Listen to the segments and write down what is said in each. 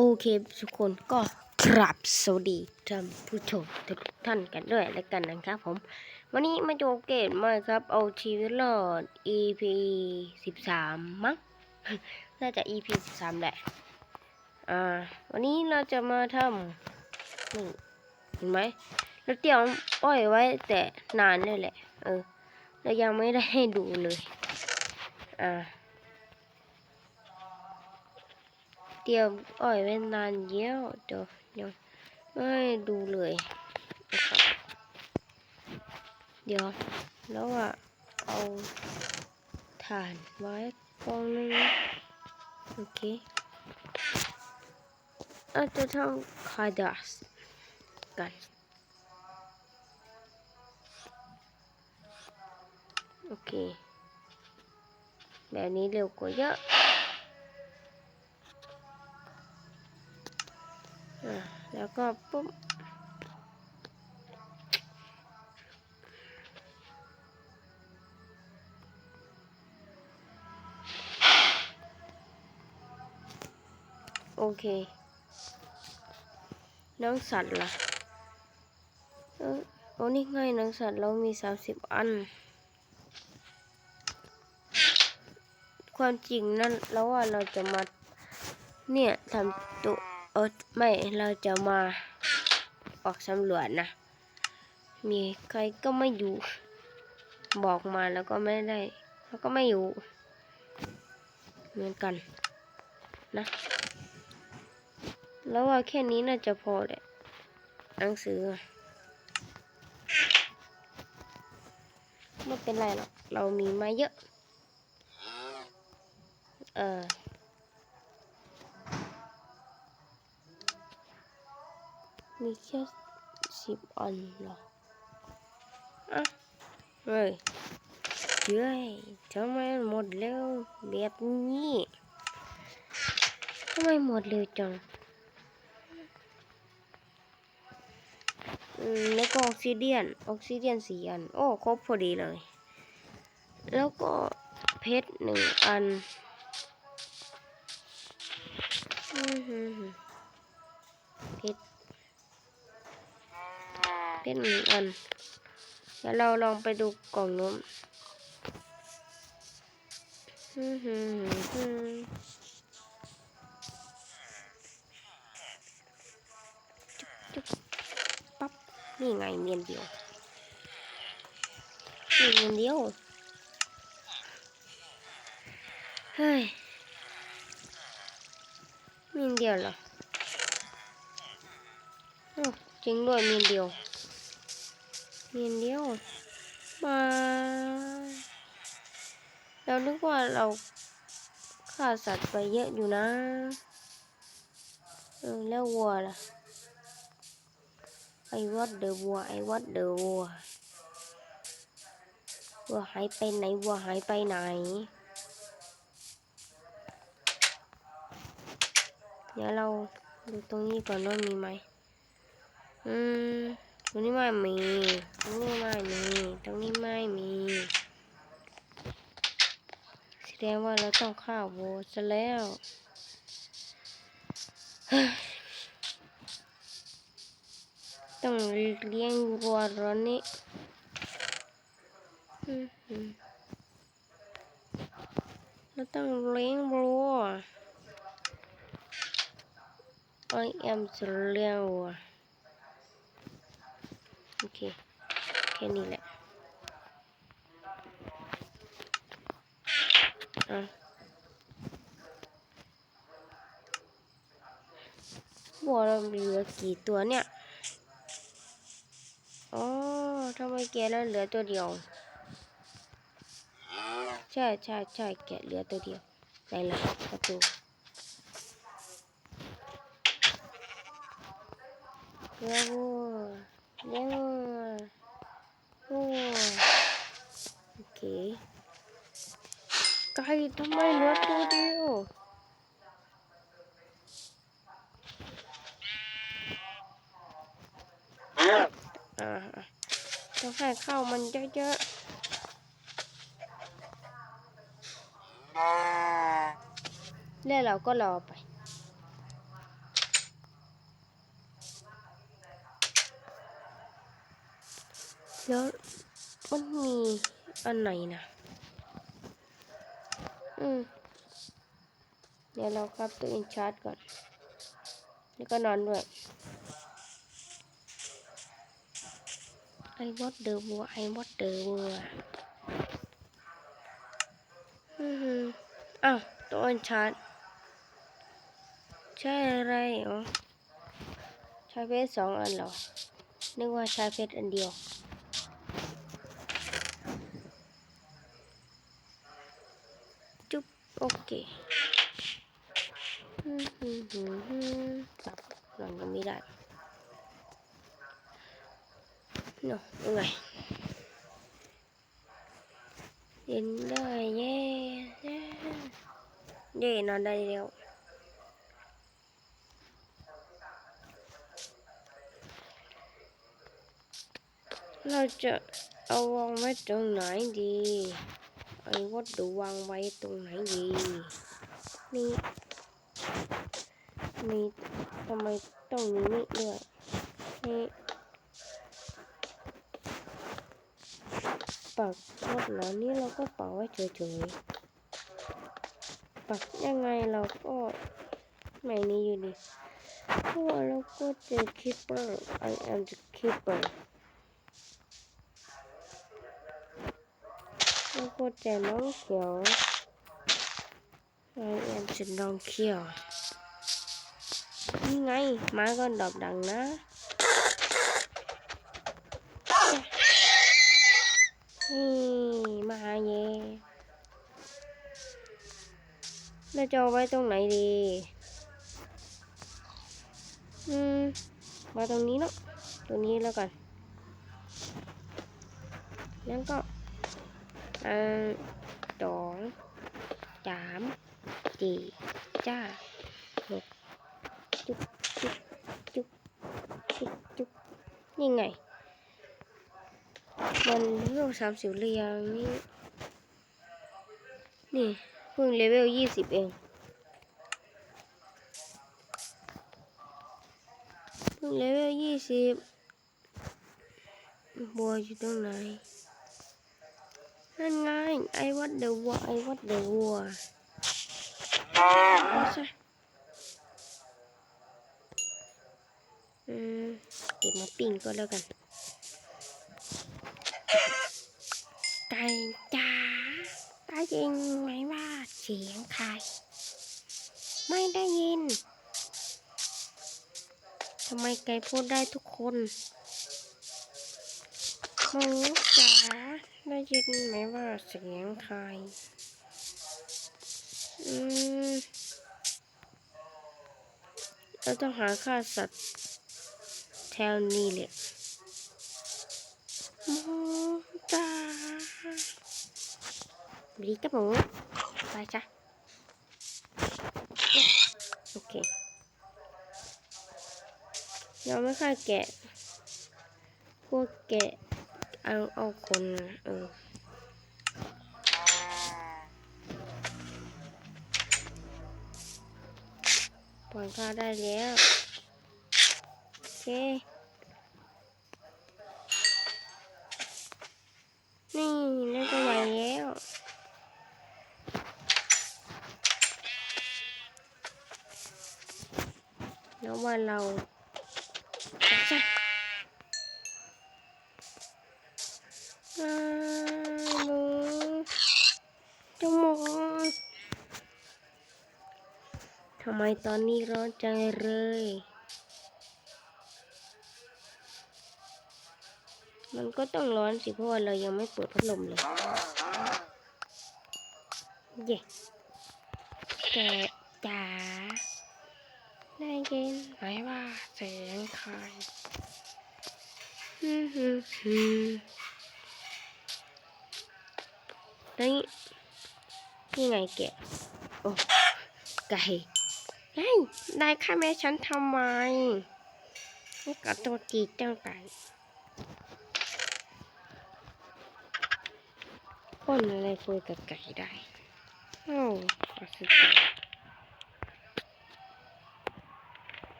โอเคทุกคนก็ครับสวัสดีท่านผู้ชมทุกท่านกันด้วยแล้วกันนะครับผม วันนี้มาโจเกตมาครับ เอาชีวิตรอด EP สิบสามมั้งน่าจะ EP สิบสามแหละ อ่า วันนี้เราจะมาทำนี่เห็นไหมเราเตรียมอ้อยไว้แต่นานเลยแหละ เออเรายังไม่ได้ให้ดูเลย อ่า เตรียมอ้อยไว้นานเยอะเดี๋ยวยังไม่ดูเลยเดี๋ยวแล้วอะเอาถ่านไว้กองนึงโอเคเราจะทำคาดัสกันโอเคแบบนี้เร็วกว่าเยอะ แล้วก็ปุ๊บโอเค น้องสัตว์ล่ะ เออโอ้นี่ไงน้องสัตว์เรามีสามสิบอัน ความจริงนั่นแล้วว่าเราจะมา เนี่ยทำตัว เออไม่เราจะมาออกสำรวจนะ มีใครก็ไม่อยู่ บอกมาแล้วก็ไม่ได้ แล้วก็ไม่อยู่ เหมือนกัน นะ แล้วว่าแค่นี้น่าจะพอแหละหนังสือ ไม่เป็นไรหรอก เรามีมาเยอะ เออ มีแค่สิบอันหรออะเฮ้ยเฮ้ยทำไมหมดเร็วแบบนี้ทำไมหมดเร็วจังแล้วก็ออกซิเดียน ออกซิเดียนสี่อัน โอ้ ครบพอดีเลย แล้วก็เพชรหนึ่งอันอือหือหือเพชร ชรหนึ่งอัน แล้วเราลองไปดูกล่องนู้นฮึ่มฮึ่มจุ๊บปั๊บนี่ไงเมียนเดียวนี่เมียนเดียวเฮ้ยเมียนเดียวเหรออ้าวจริงด้วยเมียนเดียว เมียนเดียวมาเรานึกว่าเราฆ่าสัตว์ไปเยอะอยู่นะเออแล้ววัวล่ะไอ้วัดเดอวัวไอ้วัดเดอวัววัวหายไปไหนวัวหายไปไหนเดี๋ยวเราดูตรงนี้ก่อนว่ามีไหมอืม ตรงนี้ไม่มี ตรงนี้ไม่มี ตรงนี้ไม่มีแสดงว่าเราต้องฆ่าวัวซะแล้วต้องเลี้ยงวัวร้อนนี้อืมอืมเราต้องเลี้ยงวัว I am จะเลี้ยงวัว โอเค แค่นี้แหละอะบัวเราเหลือกี่ตัวเนี่ย อ๋อทำไมแกแล้วเหลือตัวเดียว ใช่ใช่ใช่แกเหลือตัวเดียวไหนล่ะประตูเลี้ยงวั เลี้ยงวัววัวโอเคไก่ทำไมเลือตัวเดียวอ่าต้องให้เข้ามันเยอะๆแล้วเราก็รอไป แล้วมันมีอันไหนนะอืมเดี๋ยวเราครับตัวอินชาร์จก่อน แล้วก็นอนด้วย ไอวอดเดอวัวไอวอดเดอวัวอือออ้าวตัวอินชาร์จใช่อะไรอ๋อใช้เพชรสองอันเหรอ นึกว่าใช้เพชรอันเดียว โอเคอืมอืมอืมอืมปรับหลังยังไม่ได้เนาะยังไงเย็นได้เย่เย่เย่นอนได้แล้วเราจะเอาวางไว้ตรงไหนดี ไอ้วัดดูวางไว้ตรงไหนดีนี่นี่ทำไมต้องมีนี่ด้วยนี่ปักรถแล้วนี่เราก็ปักไว้เฉยๆปักยังไงเราก็ไม่นี่อยู่ดีเพราะว่าเราก็เจอ keeper I am the keeper แล้วก็เจอน้องเขียว I am the น้องเขียว นี่ไงม้ก็ดอกดังนะนี่มาหาเย่เราจะเอาไว้ตรงไหนดี อืมมาตรงนี้เนาะตรงนี้แล้วกันแล้ว อ่าสองสามสี่จ้าหกจุ๊บจุ๊บจุ๊บจุ๊บจุ๊บนี่ไง มันเลเวลสามสิบเรียงนี่ นี่เพิ่งเลเวลยี่สิบเองเพิ่งเลเวลยี่สิบบัวอยู่ตรงไหน นั่นไงไอวัดเดอะวัวไอวัดเดอะวัวไม่ใช่อืมเก็บมาปิ้งก็แล้วกัน ไก่จ๋าได้ยินไหมว่าเสียงใคร ไม่ได้ยินทำไมไก่พูดได้ทุกคนหมูจ๋า ได้ยินไหมว่าเสียงใคร อืมเราต้องหาค่าสัตว์แถวนี้แหละหมูจ้าบดีกับหมูไปจ้ะ โอเค เราไม่ค่อยแกะ พวกแกะ เอาเอาคนเออปล่อยข้าได้แล้วโอเคนี่น่าจะไหวแล้วแล้วว่าเรา จมูกทำไมตอนนี้ร้อนจังเลยมันก็ต้องร้อนสิเพราะว่าเรายังไม่เปิดพัดลมเลย เย่แกะจ๋าได้ยินไหมว่าเสียงใครฮึฮึฮึ นี่นี่ไงแกะโอ้ไก่ไก่นายฆ่าแม่ฉันทำไมนี่กัดตัวจีเจ้าไก่คนอะไรคุยกับไก่ได้โอ้อัศจรรย์อืม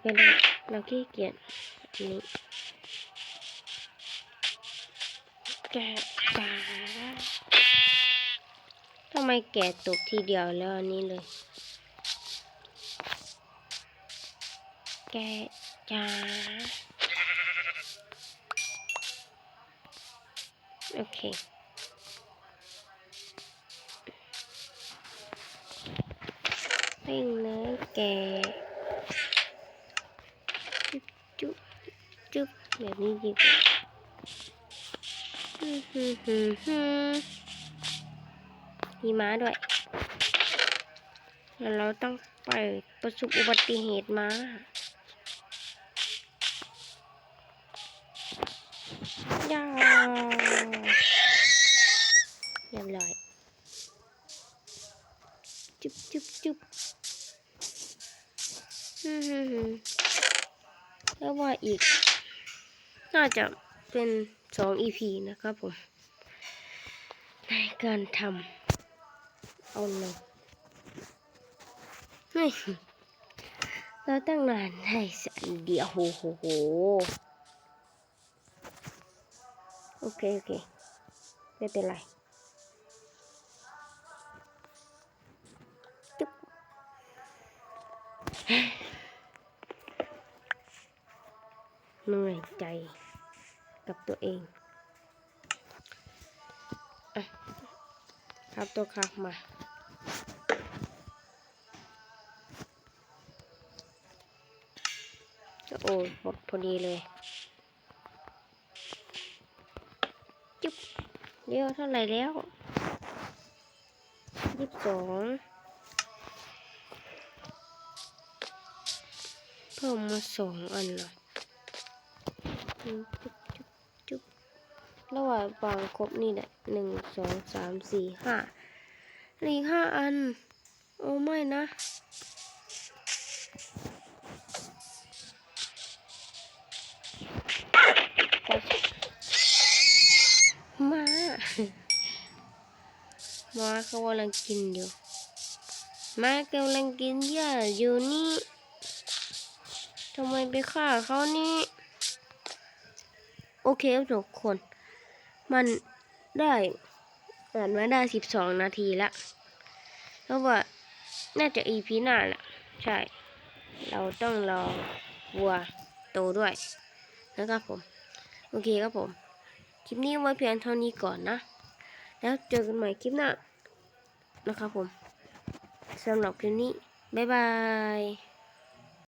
ใส่ไปเลยเราขี้เกียจนนี้แกะจ๋าทำไมแกะตกทีเดียวแล้วอันนี้เลย แกะจ๋าโอเควิ่งเลยแกะ จุ๊บจุ๊บแบบนี้ดีกว่ามีม้าด้วย แล้วเราต้องไปประสบอุบัติเหตุม้าย่าเรียบร้อย จุ๊บจุ๊บจุ๊บ แล้วว่าอีก น่าจะเป็นสอง EP นะครับผม ในการทำเอาหนึ่งเฮ้ยเราตั้งนานให้สันเดียวโหโหโหโอเค โอเค ไม่เป็นไร ใจกับตัวเองอะครับตัวครับมาโอ้หมดพอดีเลยจุ๊บเดี๋ยวเท่าไหร่แล้วยี่สิบสองเพิ่มมาสองอันเหรอ จุ๊บจุ๊บจุ๊บระหว่างวางครบนี่แหละหนึ่งสองสามสี่ห้าเหลืออีกห้าอัน โอ้ไม่นะมามาเขากำลังกินอยู่ มากำลังกินหญ้าอยู่นี่ทำไมไปฆ่าเขานี่ โอเคครับทุกคน มันได้อ่านมาได้สิบสองนาทีแล้วเพราะว่าน่าจะ EP หน้าแหละใช่ เราต้องรอวัวโตด้วยนะครับผม โอเคครับผม คลิปนี้ไว้เพียงเท่านี้ก่อนนะ แล้วเจอกันใหม่คลิปหน้านะครับผมสำหรับคลิปนี้ บ๊ายบาย